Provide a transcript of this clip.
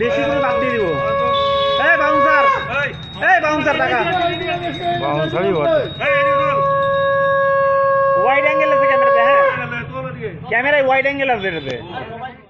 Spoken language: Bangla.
বেশি করে দাম দিয়ে দিব এই বাউন্সার এই বাউন্সার টাকা বাউন্সারি ওয়াইড অ্যাঙ্গেল ক্যামেরা হ্যাঁ ক্যামেরা ওয়াইড অ্যাঙ্গেল আছে